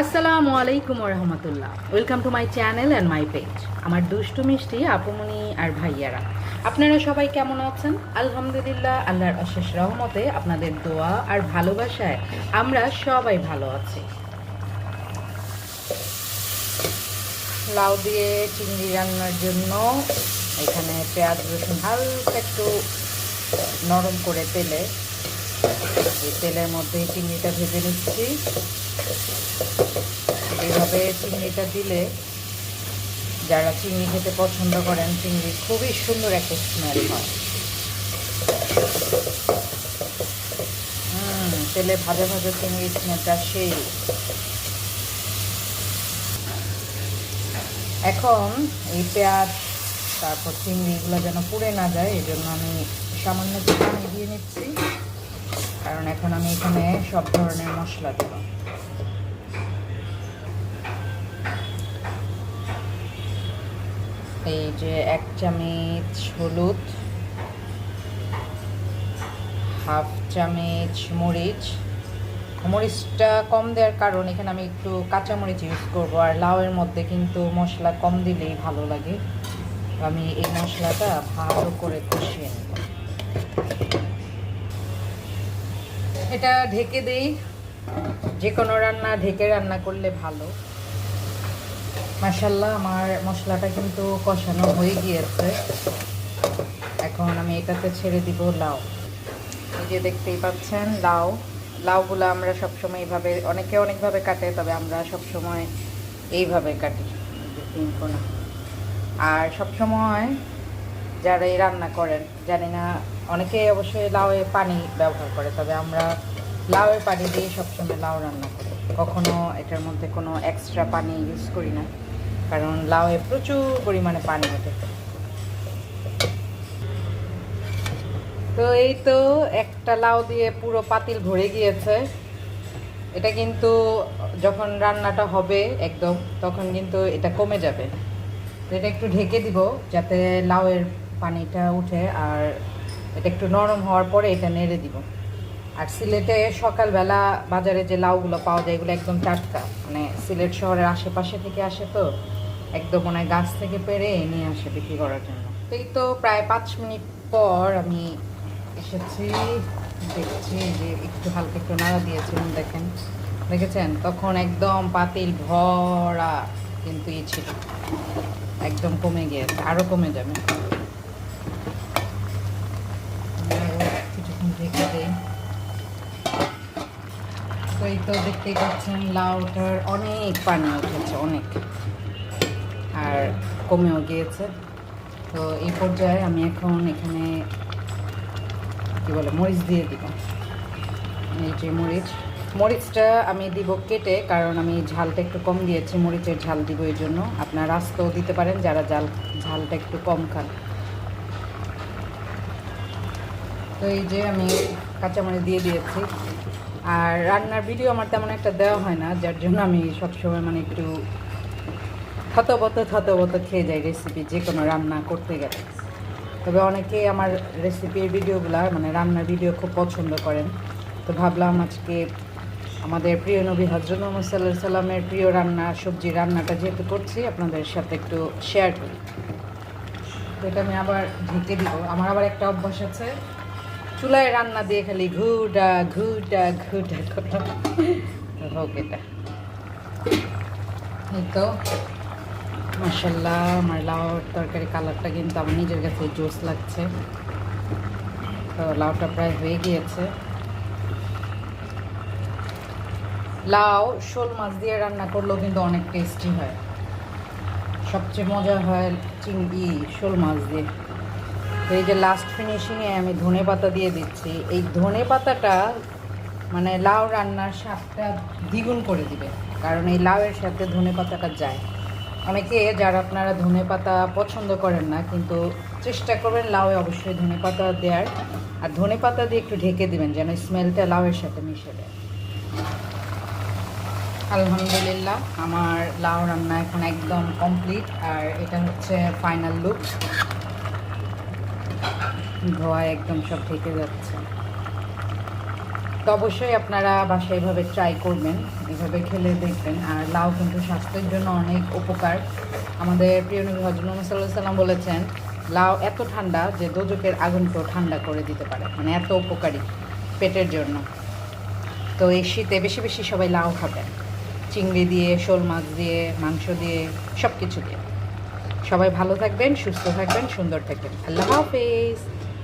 আসসালামু আলাইকুম রহমতুল্লাহ welcome to my channel and my page আমার দুষ্টু মিষ্টি আপুমনি আর ভাইয়ারা। আপনারা সবাই কেমন আছেন? আলহামদুলিল্লাহ, আল্লাহর অশেষ রহমতে আপনাদের দোয়া আর ভালোবাসায় আমরা সবাই ভালো আছি। লাউ দিয়ে চিংড়ি রান্নার জন্য এখানে পেঁয়াজ রসুন হালকা একটু নরম করে তেলে এই তেলের মধ্যে চিংড়িটা ভেজে নিচ্ছি। এইভাবে চিংড়িটা দিলে যারা চিংড়ি খেতে পছন্দ করেন, চিংড়ি খুবই সুন্দর একটা স্মেল হয়। তেলে ভাজা ভাজা চিংড়ি স্মেলটা সেই। এখন এই পেঁয়াজ, তারপর চিংড়িগুলো যেন পুড়ে না যায় এই জন্য আমি সামান্য দিয়ে নিচ্ছি। কারণ এখন আমি এখানে সব ধরনের মশলা দেব। এই যে এক চামচ হলুদ, হাফ চামচ মরিচ। মরিচটা কম দেওয়ার কারণ এখানে আমি একটু কাঁচা মরিচ ইউজ করব, আর লাউয়ের মধ্যে কিন্তু মশলা কম দিলেই ভালো লাগে। আমি এই মশলাটা ভালো করে কষিয়ে নেব। এটা ঢেকে দেই। যে কোনো রান্না ঢেকে রান্না করলে ভালো। মাসাল্লাহ আমার মশলাটা কিন্তু কষানো হয়ে গিয়েছে। এখন আমি এটাতে ছেড়ে দিব লাউ। এই যে দেখতেই পাচ্ছেন, লাউ। লাউগুলো আমরা সবসময় এইভাবে অনেকে অনেকভাবে কাটে, তবে আমরা সবসময় এইভাবে কাটি। আর সবসময় যারা এই রান্না করেন, জানি না অনেকে অবশ্যই লাউয়ে পানি ব্যবহার করে, তবে আমরা লাউয়ের পানি দিয়ে সবসময় লাউ রান্না করি। কখনো এটার মধ্যে কোনো এক্সট্রা পানি ইউজ করি না, কারণ লাউয়ে প্রচুর পরিমাণে পানি ওঠে তো এই তো একটা লাউ দিয়ে পুরো পাতিল ভরে গিয়েছে। এটা কিন্তু যখন রান্নাটা হবে একদম, তখন কিন্তু এটা কমে যাবে। তো এটা একটু ঢেকে দিব, যাতে লাউয়ের পানিটা উঠে আর এটা একটু নরম হওয়ার পরে এটা নেড়ে দিব। আর সিলেটে সকালবেলা বাজারে যে লাউগুলো পাওয়া যায়, এগুলো একদম টাটকা। মানে সিলেট শহরের আশেপাশে থেকে আসে তো, একদম মানে গাছ থেকে পেরে নিয়ে আসে বিক্রি করার জন্য। এই তো প্রায় পাঁচ মিনিট পর আমি এসেছি, দেখছি যে একটু হালকা একটু নাড়া দিয়েছিলাম, দেখেন। দেখেছেন? তখন একদম পাতিল ভরা কিন্তু ই ছিল। একদম কমে গিয়েছে আরও কমে যাবে। তো এই তো দেখতেই পাচ্ছেন লাউটার অনেক পানি উঠেছে, অনেক। আর কমেও গিয়েছে। তো এই পর্যায়ে আমি এখন এখানে, কি বলে, মরিচ দিয়ে দিব। এই যে মরিচ, মরিচটা আমি দিব কেটে, কারণ আমি ঝালটা একটু কম দিয়েছি, মরিচের ঝাল দিব এই জন্য। আপনার রাস্তাও দিতে পারেন, যারা জাল ঝালটা একটু কম খান। তো এই যে আমি কাঁচামরিচ দিয়ে দিয়েছি। আর রান্নার ভিডিও আমার তেমন একটা দেওয়া হয় না, যার জন্য আমি সবসময় মানে একটু থতবত থতবত খেয়ে যাই রেসিপি যে কোনো রান্না করতে গেলে। তবে অনেকে আমার রেসিপির ভিডিওগুলো মানে রান্নার ভিডিও খুব পছন্দ করেন। তো ভাবলাম আজকে আমাদের প্রিয় নবী হজরত মোহাম্মদ সাল্লাহ সাল্লামের প্রিয় রান্না, সবজি রান্নাটা যেহেতু করছি, আপনাদের সাথে একটু শেয়ার করি। তো এটা আমি আবার ঢেকে দিব। আমার আবার একটা অভ্যাস আছে। চুলায় রান্না দিয়ে খালি ঘুটা ঘুটা ঘুটা তো হোক এটা। এই তো মাসাল্লাহ আমার লাউর তরকারি কালারটা কিন্তু আমার নিজের কাছে জোস লাগছে। তো লাউটা প্রায় হয়ে গিয়েছে। লাউ, শোল মাছ দিয়ে রান্না করলেও কিন্তু অনেক টেস্টি হয়। সবচেয়ে মজা হয় চিংড়ি, শোল মাছ দিয়ে। তো এই যে লাস্ট ফিনিশিংয়ে আমি ধনে পাতা দিয়ে দিচ্ছি। এই ধনে পাতাটা মানে লাউ রান্নার স্বাদটা দ্বিগুণ করে দিবে, কারণ এই লাউয়ের সাথে ধনে পাতাটা যায়। অনেকে যারা আপনারা ধনে পাতা পছন্দ করেন না, কিন্তু চেষ্টা করবেন লাউয়ে অবশ্যই ধনে পাতা দেওয়ার আর ধনে পাতা দিয়ে একটু ঢেকে দিবেন যেন স্মেলটা লাউয়ের সাথে মিশে যায়। আলহামদুলিল্লাহ, আমার লাউ রান্না এখন একদম কমপ্লিট আর এটা হচ্ছে ফাইনাল লুক ধোয়া একদম সব ঢেকে যাচ্ছে। তো অবশ্যই আপনারা বাসায় এভাবে ট্রাই করবেন, এভাবে খেলে দেখবেন। আর লাউ কিন্তু স্বাস্থ্যের জন্য অনেক উপকার। আমাদের প্রিয় নবী হজরত সাল্লাম বলেছেন, লাউ এত ঠান্ডা যে দোজকের আগুনকেও ঠান্ডা করে দিতে পারে। মানে এত উপকারী পেটের জন্য। তো এই শীতে বেশি বেশি সবাই লাউ খাবেন। চিংড়ি দিয়ে, শোল মাছ দিয়ে, মাংস দিয়ে সব কিছু দিয়ে। সবাই ভালো থাকবেন, সুস্থ থাকবেন, সুন্দর থাকবেন। আল্লাহ হাফেজ।